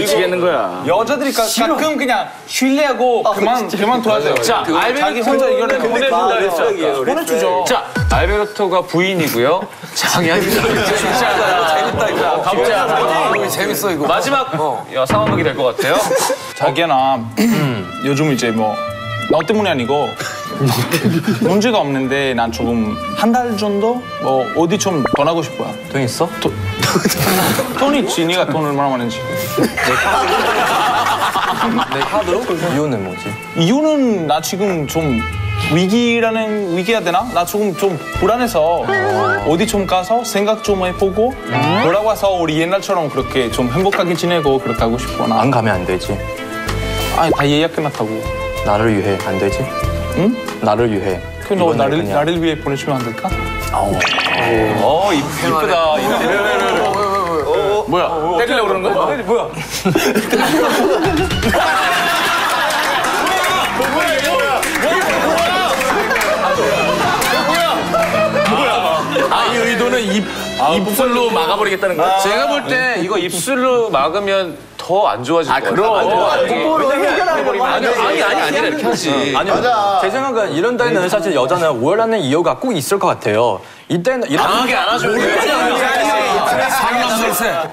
미치겠는 거야. 여자들이 가, 가끔 그냥 신뢰하고 그만 그만 도와줘요. 자, 자기 혼자 이겨내 보내준다 그랬죠. 보내주죠. 자, 알베르토가 부인이고요. 장현이가 재밌다 이거. 가보자. 재밌어 이거. 마지막 야, 상황극이 될 것 같아요. 자기야 나 요즘 이제 뭐너 때문이 아니고 문제가 없는데 난 조금 한 달 정도 뭐 어디 좀 떠나고 싶어요. 돈 있어? 돈 있지, 네가 돈 얼마나 많은지. 내 카드로? 이유는 뭐지? 이유는 나 지금 좀 위기라는 위기야 되나? 나 조금 좀 불안해서 어디 좀 가서 생각 좀 해보고 돌아와서 우리 옛날처럼 그렇게 좀 행복하게 지내고 그렇게 하고 싶어 나. 안 가면 안 되지. 아니 다 예약 끝났다고. 나를 위해 안 되지? 응? 나를 위해. 그너 이번엔 나를 그냥- 나를 위해 보내주면 안 될까? 어, 이- 이쁘다. 뭐야? 때리려고 그러는 거야? 뭐야? 아, 이 의도는 입, 입술로 막아버리겠다는 거야? 제가 볼 때 이거 입술로 막으면 더 안 좋아질 것 같아요. 아니, 아니, 아니, 아니라 이렇게 하지. 아니요. 제 생각은 이런 때는 사실 여자는 오열하는 이유가 꼭 있을 것 같아요. 이때는 이런 강하게 안 하죠.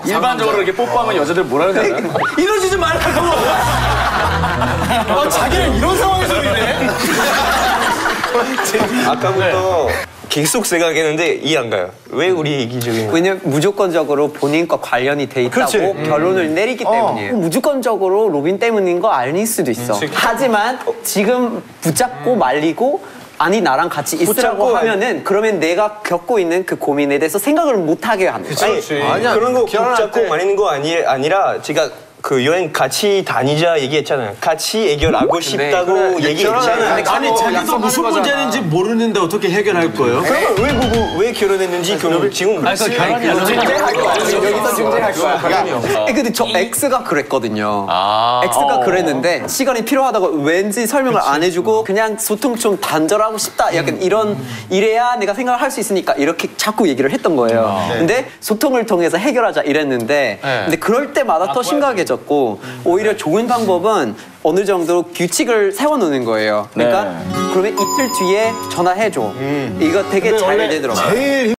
일반적으로 이렇게 뽀뽀하면 여자들 뭐라는 줄 알아요? 이러지지 말라고. 아, 자기는 이런 상황에서 이래. 아까부터 계속 생각했는데 이해 안 가요. 왜 우리 얘기 중에? 왜냐면 무조건적으로 본인과 관련이 돼 있다고 결론을 내리기 때문이에요. 무조건적으로 로빈 때문인 거 아닐 수도 있어. 하지만 지금 붙잡고 말리고 아니 나랑 같이 있으라고 붙잡고 하면은 그러면 내가 겪고 있는 그 고민에 대해서 생각을 못 하게 하는 거야. 아니, 그런 거 붙잡고 말리는 거 아니, 아니라 제가 그 여행 같이 다니자 얘기했잖아요. 같이 해결하고 싶다고 얘기했잖아요. 아니 자기도 무슨 문제인지 모르는데 어떻게 해결할 거예요? 그러면 왜 부부 왜 결혼했는지 그럼 지금 여기서 중재할 거야. 아니, 근데 저 X가 그랬거든요. X가 그랬는데 시간이 필요하다고 왠지 설명을 안 해주고 그냥 소통 좀 단절하고 싶다. 약간 이런 이래야 내가 생각을 할 수 있으니까 이렇게 자꾸 얘기를 했던 거예요. 근데 소통을 통해서 해결하자 이랬는데 근데 그럴 때마다 더 심각해 졌고 오히려 좋은 방법은 어느 정도 규칙을 세워놓는 거예요. 그러니까 그러면 이틀 뒤에 전화해줘. 이거 되게 잘 되더라고요.